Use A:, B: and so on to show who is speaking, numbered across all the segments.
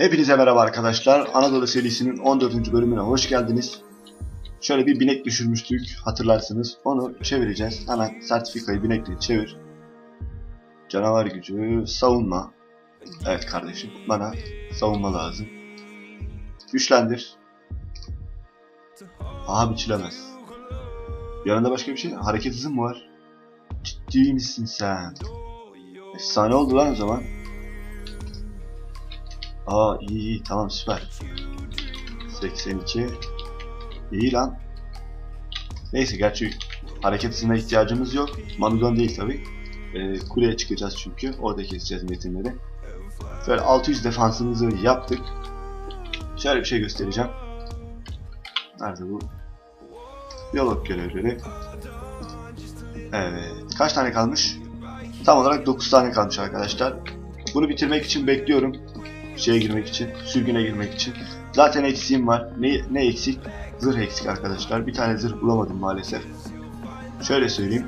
A: Hepinize merhaba arkadaşlar. Anadolu serisinin 14. bölümüne hoş geldiniz. Şöyle bir binek düşürmüştük hatırlarsınız. Onu çevireceğiz. Hemen sertifikayı binekle çevir. Canavar gücü, savunma. Evet kardeşim bana savunma lazım. Güçlendir. Aha biçilemez. Yanında başka bir şey Hareket hızın mı var? Ciddi misin sen? Efsane oldu lan o zaman. Aa iyi iyi tamam süper. 82 İyi lan. Neyse gerçi hareket hızına ihtiyacımız yok. Manudan değil tabi. Ee, kuleye çıkacağız çünkü. Orada keseceğiz metinleri. Şöyle 600 defansımızı yaptık. Şöyle bir şey göstereceğim. Nerede bu? Diyalog görevleri. Evet. Kaç tane kalmış? Tam olarak 9 tane kalmış arkadaşlar. Bunu bitirmek için bekliyorum şeye girmek için, sürgüne girmek için. Zaten eksiğim var. Ne, ne eksik? Zırh eksik arkadaşlar. Bir tane zırh bulamadım maalesef. Şöyle söyleyeyim.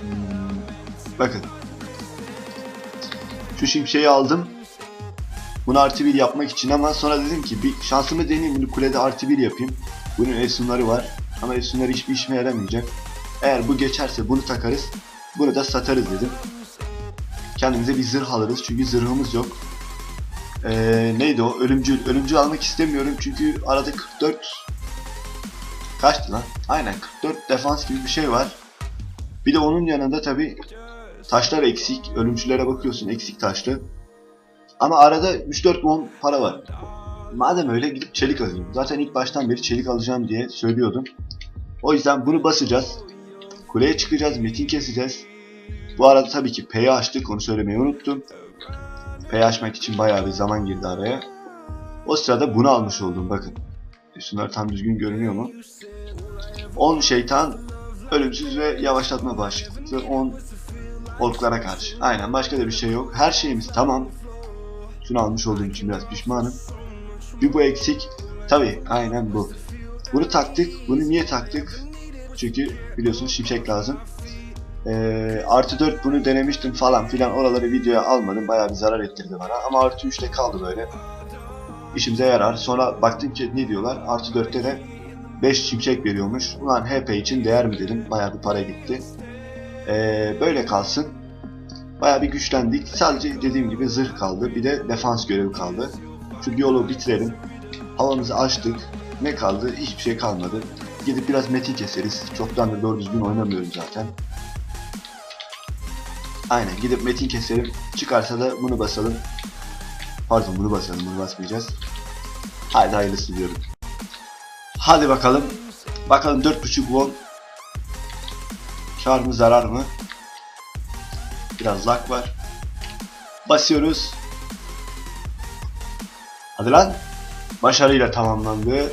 A: Hmm, bakın. Şu şimşeği aldım. Bunu artı bir yapmak için ama sonra dedim ki bir şansımı deneyeyim bunu kulede artı bir yapayım. Bunun efsunları var. Ama efsunları hiçbir işime yaramayacak. Eğer bu geçerse bunu takarız. Bunu da satarız dedim. Kendimize bir zırh alırız çünkü zırhımız yok. Ee, neydi o? Ölümcül. Ölümcül almak istemiyorum çünkü arada 44 kaçtı lan? Aynen 44 defans gibi bir şey var. Bir de onun yanında tabi taşlar eksik. Ölümcüllere bakıyorsun eksik taşlı. Ama arada 3-4 won para var. Madem öyle gidip çelik alayım. Zaten ilk baştan beri çelik alacağım diye söylüyordum. O yüzden bunu basacağız. Kuleye çıkacağız, metin keseceğiz. Bu arada tabii ki P'yi açtık, onu söylemeyi unuttum. P açmak için bayağı bir zaman girdi araya. O sırada bunu almış oldum bakın. E, Şunlar tam düzgün görünüyor mu? 10 şeytan ölümsüz ve yavaşlatma başlıklı 10 orklara karşı. Aynen başka da bir şey yok. Her şeyimiz tamam. Şunu almış olduğum için biraz pişmanım. Bir bu eksik. Tabi aynen bu. Bunu taktık. Bunu niye taktık? Çünkü biliyorsunuz şimşek lazım. Ee, artı 4 bunu denemiştim falan filan oraları videoya almadım bayağı bir zarar ettirdi bana. Ama artı 3'te kaldı böyle. İşimize yarar. Sonra baktım ki ne diyorlar? Artı 4'te de 5 şimşek veriyormuş. Ulan HP için değer mi dedim. Bayağı bir para gitti. Ee, böyle kalsın. Bayağı bir güçlendik. Sadece dediğim gibi zırh kaldı. Bir de defans görevi kaldı. Şu biyoloğu bitirelim. Havamızı açtık. Ne kaldı? Hiçbir şey kalmadı. Gidip biraz metin keseriz. Çoktandır doğru düzgün oynamıyorum zaten Aynen gidip metin keselim. Çıkarsa da bunu basalım. Pardon bunu basalım bunu basmayacağız. Haydi hayırlısı diyorum. Hadi bakalım. Bakalım 4.5 won. Kar mı zarar mı? Biraz lag var. Basıyoruz. Hadi lan. Başarıyla tamamlandı.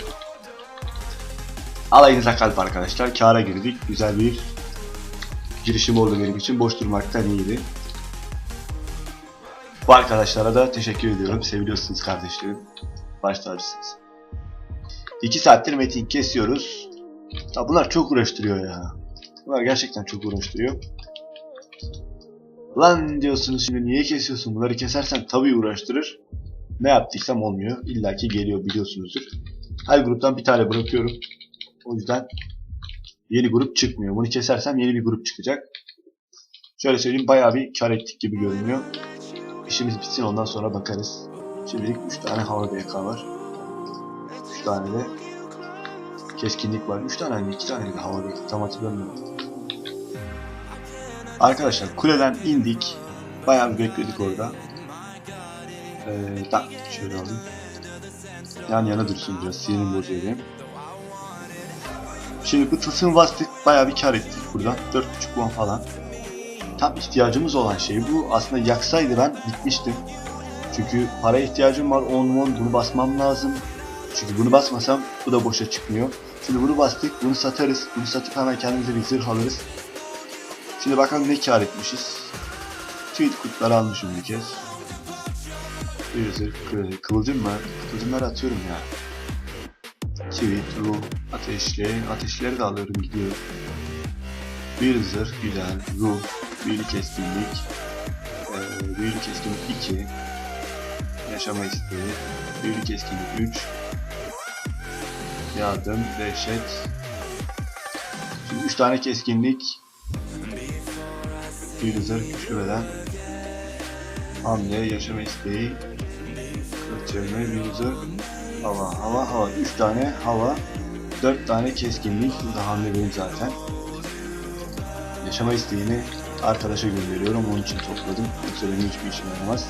A: Alayınıza kalp arkadaşlar. Kara girdik. Güzel bir girişim oldu benim için. Boş durmaktan iyiydi. Bu arkadaşlara da teşekkür ediyorum. Seviliyorsunuz kardeşlerim. Baş tacısınız. 2 saattir metin kesiyoruz. Ya bunlar çok uğraştırıyor ya. Bunlar gerçekten çok uğraştırıyor. Lan diyorsunuz şimdi niye kesiyorsun? Bunları kesersen tabii uğraştırır. Ne yaptıysam olmuyor. İlla ki geliyor biliyorsunuzdur. Her gruptan bir tane bırakıyorum. O yüzden yeni grup çıkmıyor. Bunu kesersem yeni bir grup çıkacak. Şöyle söyleyeyim bayağı bir kar ettik gibi görünüyor. İşimiz bitsin ondan sonra bakarız. Şimdilik 3 tane hava BK var. 3 tane de keskinlik var. 3 tane mi? 2 tane de hava BK tam hatırlamıyorum. Arkadaşlar kuleden indik. Bayağı bir bekledik orada. Ee, tak şöyle alayım. Yan yana dursun biraz sinirim bozuyor benim. Şimdi bu tılsım bastık bayağı bir kar ettik buradan. 4.5 won falan. Tam ihtiyacımız olan şey bu. Aslında yaksaydı ben bitmiştim. Çünkü para ihtiyacım var 10 won bunu basmam lazım. Çünkü bunu basmasam bu da boşa çıkmıyor. Şimdi bunu bastık bunu satarız. Bunu satıp hemen kendimize bir zırh alırız. Şimdi bakalım ne kar etmişiz. Tweet kutları almışım bir kez. Bir zırh, kı- kıvılcım var. Kıvılcımları atıyorum ya. Tweet, ruh, ateşli. Ateşleri de alıyorum gidiyor. Bir zırh güzel. Ruh, büyülü keskinlik. Ee, büyülü keskinlik 2. Yaşama isteği. Büyülü keskinlik 3. Yardım, dehşet. Şimdi 3 tane keskinlik. Büyülü zırh, güçlü beden. Hamle, yaşama isteği. Kılıç çevirme, büyülü zırh. Hava, hava, hava. 3 tane hava. 4 tane keskinlik. Burada hamle benim zaten. Yaşama isteğini arkadaşa gönderiyorum. Onun için topladım. Yoksa benim hiçbir işime yaramaz.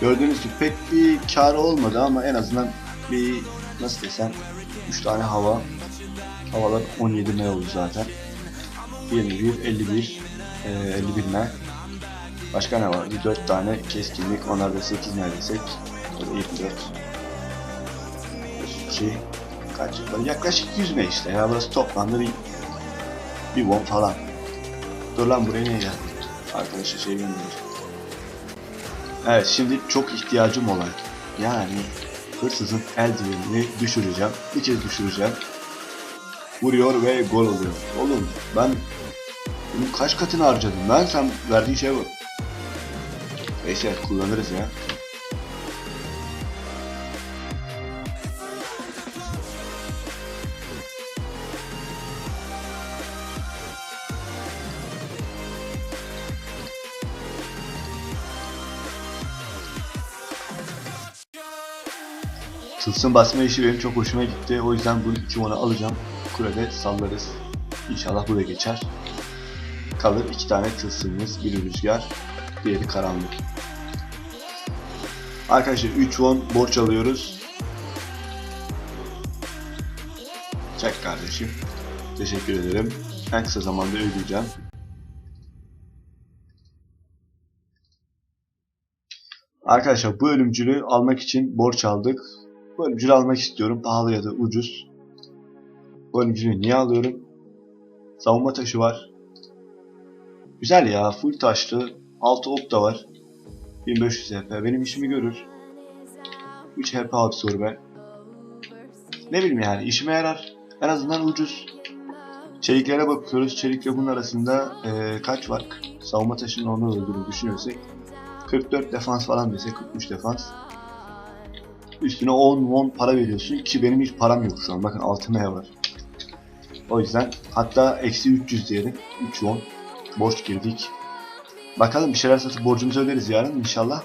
A: Gördüğünüz gibi pek bir kar olmadı ama en azından bir nasıl desem 3 tane hava havalar 17 ne oldu zaten 21 51 e, 51 ne başka ne var 4 tane keskinlik onlar da 8 ne desek o da 24 2 kaç yaklaşık 100 ne işte ya burası toplamda bir bir won falan dur lan buraya niye geldin arkadaşa şey göndereceğim Evet şimdi çok ihtiyacım olan yani hırsızın eldivenini düşüreceğim. Bir kez düşüreceğim. Vuruyor ve gol oluyor. Oğlum ben bunun kaç katını harcadım ben sen verdiğin şey bu. Neyse kullanırız ya. Tılsım basma işi benim çok hoşuma gitti. O yüzden bu iki onu alacağım. Kulede sallarız. İnşallah bu da geçer. Kalır iki tane tılsımımız. Biri rüzgar, diğeri karanlık. Arkadaşlar 3 won borç alıyoruz. Çek kardeşim. Teşekkür ederim. En kısa zamanda ödeyeceğim. Arkadaşlar bu ölümcülü almak için borç aldık. Bu ölümcülü almak istiyorum. Pahalı ya da ucuz. Bu ölümcülü niye alıyorum? Savunma taşı var. Güzel ya. Full taşlı. 6 ok da var. 1500 HP. Benim işimi görür. 3 HP absorbe. Ne bileyim yani. işime yarar. En azından ucuz. Çeliklere bakıyoruz. Çelikle bunun arasında eee, kaç var? Savunma taşının onu öldüğünü düşünüyorsak 44 defans falan desek 43 defans. Üstüne 10 10 para veriyorsun ki benim hiç param yok şu an. Bakın 6 M var. O yüzden hatta eksi 300 diyelim. 3 10 borç girdik. Bakalım bir şeyler satıp borcumuzu öderiz yarın inşallah.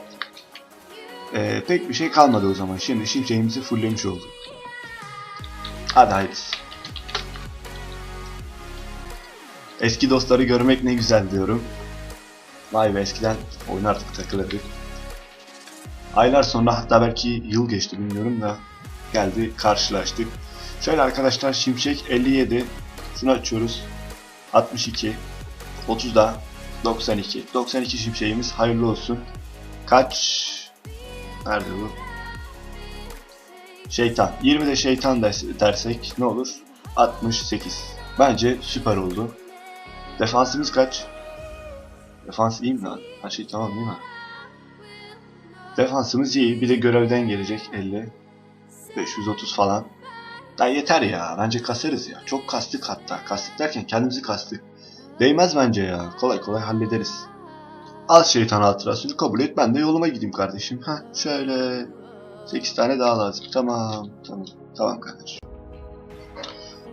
A: Ee, pek bir şey kalmadı o zaman. Şimdi şimşeğimizi fulllemiş olduk. Hadi hayırlısı. Eski dostları görmek ne güzel diyorum. Vay be eskiden oynardık takılırdık. Aylar sonra hatta belki yıl geçti bilmiyorum da geldi karşılaştık. Şöyle arkadaşlar Şimşek 57 şunu açıyoruz 62 30 da 92 92 şimşeğimiz hayırlı olsun. Kaç nerede bu? Şeytan 20 de şeytan ders- dersek ne olur? 68 bence süper oldu. Defansımız kaç? Defans iyi mi lan? Her şey tamam değil mi? Defansımız iyi. Bir de görevden gelecek 50. 530 falan. Da yeter ya. Bence kasarız ya. Çok kastık hatta. Kastık derken kendimizi kastık. Değmez bence ya. Kolay kolay hallederiz. Al şeytan hatırasını kabul et. Ben de yoluma gideyim kardeşim. Ha şöyle. 8 tane daha lazım. Tamam. Tamam. Tamam kardeşim.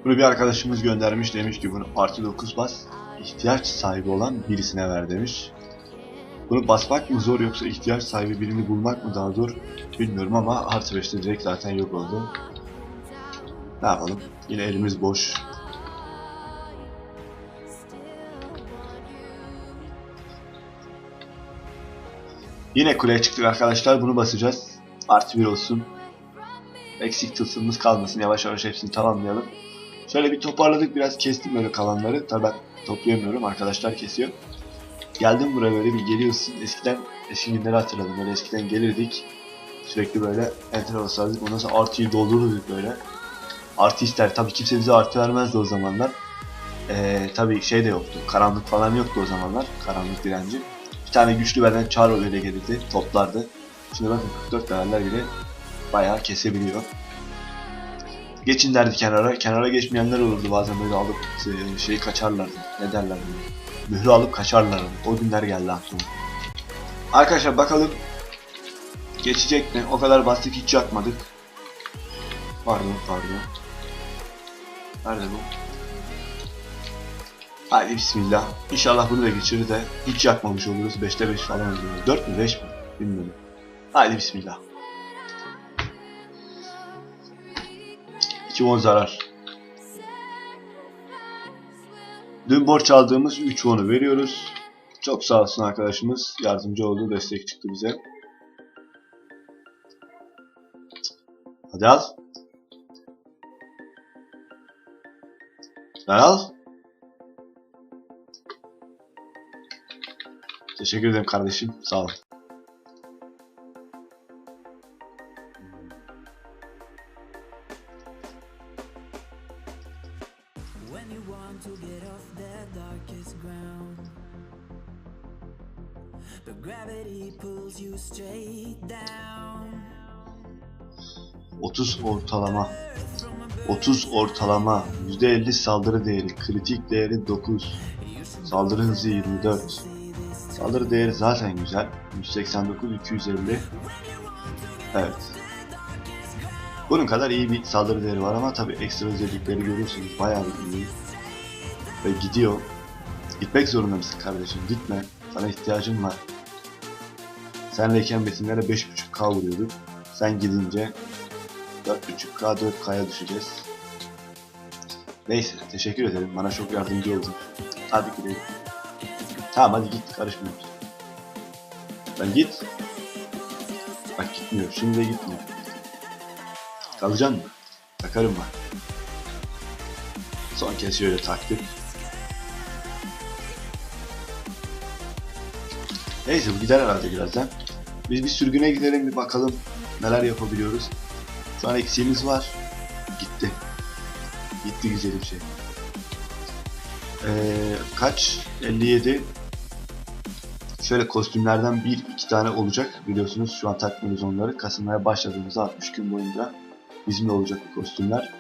A: Bunu bir arkadaşımız göndermiş. Demiş ki bunu artı 9 bas. ihtiyaç sahibi olan birisine ver demiş. Bunu basmak mı zor yoksa ihtiyaç sahibi birini bulmak mı daha zor bilmiyorum ama artı 5'te direkt zaten yok oldu. Ne yapalım? Yine elimiz boş. Yine kuleye çıktık arkadaşlar. Bunu basacağız. Artı 1 olsun. Eksik tılsımımız kalmasın. Yavaş yavaş hepsini tamamlayalım. Şöyle bir toparladık. Biraz kestim böyle kalanları. Tabi ben toplayamıyorum. Arkadaşlar kesiyor. Geldim buraya böyle bir geliyorsun. Eskiden eski günleri hatırladım. Böyle eskiden gelirdik. Sürekli böyle enter basardık. Ondan sonra artıyı doldururduk böyle. Artı ister. Tabii kimse bize artı vermezdi o zamanlar. Ee, tabii şey de yoktu. Karanlık falan yoktu o zamanlar. Karanlık direnci. Bir tane güçlü beden Charo öyle gelirdi. Toplardı. Şimdi bakın 44 leveller bile bayağı kesebiliyor. Geçin derdi kenara. Kenara geçmeyenler olurdu bazen böyle alıp e, şeyi kaçarlardı. Ne derler böyle. Mührü alıp kaçarlardı. O günler geldi aklıma. Arkadaşlar bakalım Geçecek mi? O kadar bastık hiç yakmadık. Pardon pardon. Nerede bu? Haydi bismillah. İnşallah bunu da geçirir de hiç yakmamış oluruz. 5'te 5 falan oluyor. 4 mü 5 mi? Bilmiyorum. Haydi bismillah. 2 won zarar. Dün borç aldığımız 3 won'u veriyoruz. Çok sağ olsun arkadaşımız. Yardımcı oldu. Destek çıktı bize. Hadi al. Sen al. Teşekkür ederim kardeşim. Sağ ol. Ortalama. 30 ortalama. %50 saldırı değeri. Kritik değeri 9. Saldırı hızı 24. Saldırı değeri zaten güzel. 189, 250. Evet. Bunun kadar iyi bir saldırı değeri var ama tabi ekstra özellikleri görüyorsunuz. Bayağı iyi. Ve gidiyor. Gitmek zorunda mısın kardeşim? Gitme. Sana ihtiyacım var. Senleyken besinlere 5.5k vuruyorduk. Sen gidince 4.5K 4K'ya düşeceğiz. Neyse teşekkür ederim. Bana çok yardımcı oldun. Hadi gidelim. Tamam hadi git karışmıyoruz. Ben git. Bak gitmiyor. Şimdi de gitmiyor. Kalacaksın mı? Takarım ben. Son kez şöyle taktık. Neyse bu gider herhalde birazdan. Biz bir sürgüne gidelim bir bakalım neler yapabiliyoruz. Şu an eksiğimiz var. Gitti. Gitti güzel bir şey. Ee, kaç? 57. Şöyle kostümlerden bir iki tane olacak. Biliyorsunuz şu an takmıyoruz onları. Kasılmaya başladığımızda 60 gün boyunca bizimle olacak bu kostümler.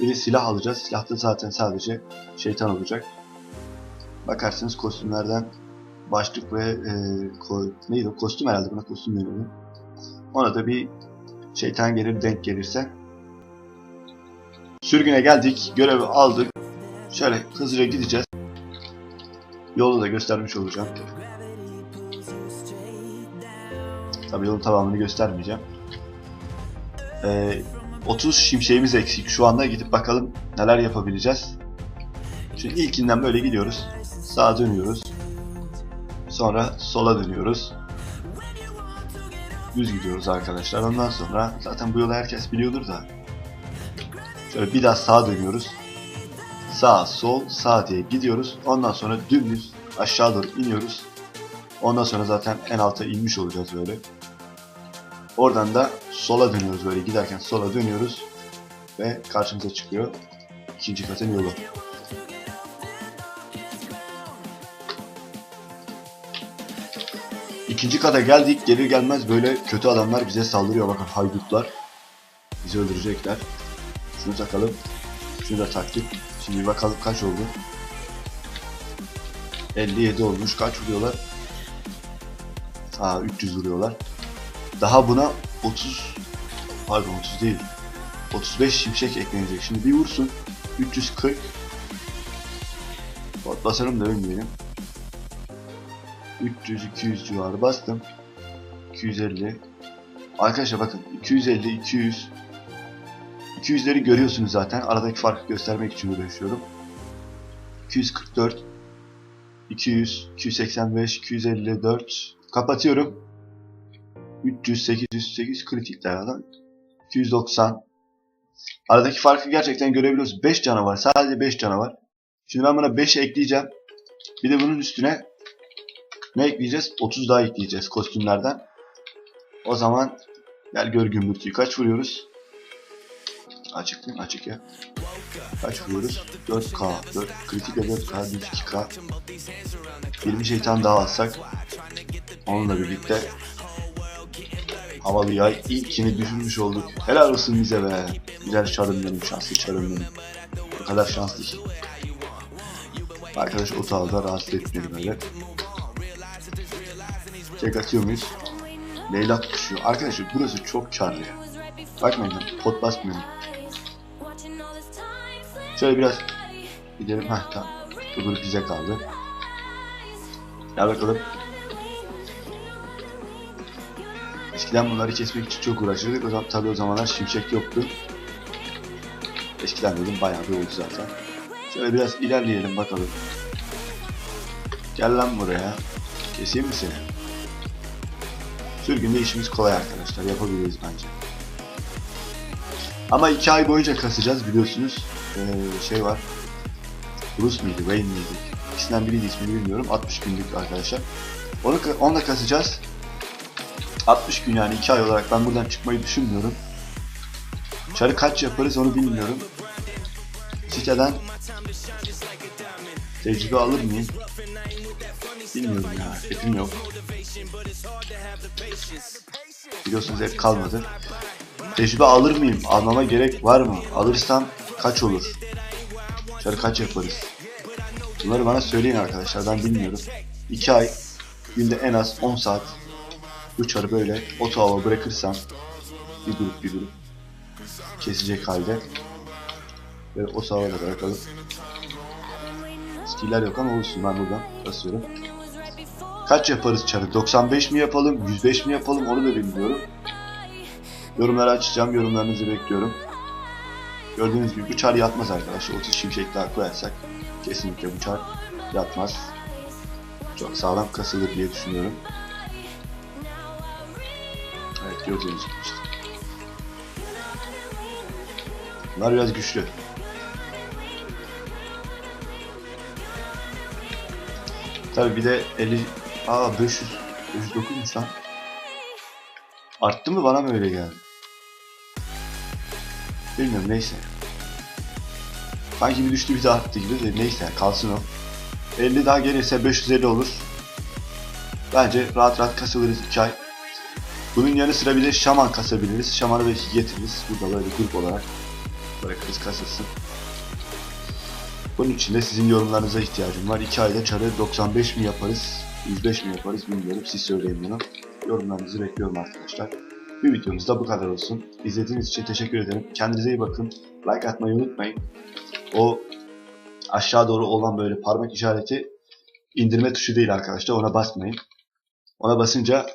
A: Bir de silah alacağız. Silahta zaten sadece şeytan olacak. Bakarsınız kostümlerden başlık ve e, ko- neydi o? Kostüm herhalde buna kostüm deniyor. Ona da bir şeytan gelir denk gelirse. Sürgüne geldik. Görevi aldık. Şöyle hızlıca gideceğiz. Yolu da göstermiş olacağım. Tabii yolun tamamını göstermeyeceğim. Ee, 30 şimşeğimiz eksik. Şu anda gidip bakalım neler yapabileceğiz. Şimdi ilkinden böyle gidiyoruz. Sağa dönüyoruz. Sonra sola dönüyoruz. Düz gidiyoruz arkadaşlar. Ondan sonra zaten bu yolu herkes biliyordur da. Şöyle bir daha sağa dönüyoruz. Sağ, sol, sağ diye gidiyoruz. Ondan sonra dümdüz aşağı doğru iniyoruz. Ondan sonra zaten en alta inmiş olacağız böyle. Oradan da sola dönüyoruz böyle giderken sola dönüyoruz. Ve karşımıza çıkıyor ikinci katın yolu. İkinci kata geldik. Gelir gelmez böyle kötü adamlar bize saldırıyor. Bakın haydutlar. Bizi öldürecekler. Şunu takalım. Şunu da taktık. Şimdi bakalım kaç oldu. 57 olmuş. Kaç vuruyorlar? Aa 300 vuruyorlar. Daha buna 30 pardon 30 değil. 35 şimşek eklenecek. Şimdi bir vursun. 340 Basalım da ölmeyelim. 300-200 civarı bastım. 250. Arkadaşlar bakın 250, 200. 200'leri görüyorsunuz zaten. Aradaki farkı göstermek için uğraşıyorum. 244. 200, 285, 254. Kapatıyorum. 300, 800, 800 kritikler adam. 290. Aradaki farkı gerçekten görebiliyoruz. 5 canavar. Sadece 5 canavar. Şimdi ben buna 5 ekleyeceğim. Bir de bunun üstüne ne ekleyeceğiz? 30 daha ekleyeceğiz kostümlerden. O zaman gel gör gümbürtüyü. Kaç vuruyoruz? Açık mı? Açık ya. Kaç vuruyoruz? 4K. 4, kritikle 4K, 2K. 20 şeytan daha alsak onunla birlikte havalı yay ilkini düşürmüş olduk. Helal olsun bize be. Güzel çarım benim, şanslı çarım benim. O kadar şanslı ki. Arkadaş otağda rahatsız etmeyelim öyle. Tek atıyor muyuz? Leyla tutuşuyor. Arkadaşlar burası çok karlı ya. Bakmayın pot basmıyorum. Şöyle biraz gidelim. Heh tamam. Grup bize kaldı. Gel bakalım. Eskiden bunları kesmek için çok uğraşırdık. O zaman tabii o zamanlar şimşek yoktu. Eskiden dedim bayağı bir oldu zaten. Şöyle biraz ilerleyelim bakalım. Gel lan buraya. Keseyim mi seni? Sürgünde işimiz kolay arkadaşlar. Yapabiliriz bence. Ama iki ay boyunca kasacağız biliyorsunuz. Ee, şey var. Bruce miydi? Wayne miydi? İkisinden biriydi ismini bilmiyorum. 60 günlük arkadaşlar. Onu, onu da kasacağız. 60 gün yani 2 ay olarak ben buradan çıkmayı düşünmüyorum. Çarı kaç yaparız onu bilmiyorum. Siteden tecrübe alır mıyım? Bilmiyorum ya. Hepim yok. Biliyorsunuz hep kalmadı. Tecrübe alır mıyım? Almama gerek var mı? Alırsam kaç olur? Çarı kaç yaparız? Bunları bana söyleyin arkadaşlar. Ben bilmiyorum. 2 ay günde en az 10 saat bu çarı böyle oto bırakırsam bir grup bir grup kesecek halde ve o havada bırakalım. Skiller yok ama olsun ben buradan basıyorum. Kaç yaparız çarı? 95 mi yapalım? 105 mi yapalım? Onu da bilmiyorum. Yorumları açacağım. Yorumlarınızı bekliyorum. Gördüğünüz gibi bu çar yatmaz arkadaşlar. 30 şimşek daha koyarsak kesinlikle bu çar yatmaz. Çok sağlam kasılır diye düşünüyorum. Evet gördüğünüz gibi işte. Bunlar biraz güçlü. Tabi bir de 50... Aa 500... 509'muş lan. Arttı mı bana mı öyle geldi? Bilmiyorum neyse. Sanki bir düştü bir de arttı gibi de neyse kalsın o. 50 daha gelirse 550 olur. Bence rahat rahat kasılırız 2 ay. Bunun yanı sıra bir de şaman kasabiliriz. Şamanı belki getiririz. Burada böyle grup olarak bırakırız kasılsın. Bunun için de sizin yorumlarınıza ihtiyacım var. 2 ayda çarı 95 mi yaparız, 105 mi yaparız bilmiyorum. Siz söyleyin bunu. Yorumlarınızı bekliyorum arkadaşlar. Bir videomuz da bu kadar olsun. İzlediğiniz için teşekkür ederim. Kendinize iyi bakın. Like atmayı unutmayın. O aşağı doğru olan böyle parmak işareti indirme tuşu değil arkadaşlar. Ona basmayın. Ona basınca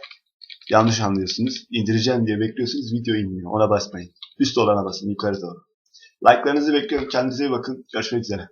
A: yanlış anlıyorsunuz. İndireceğim diye bekliyorsunuz. Video inmiyor. Ona basmayın. Üst olana basın. Yukarı doğru. Like'larınızı bekliyorum. Kendinize iyi bakın. Görüşmek üzere.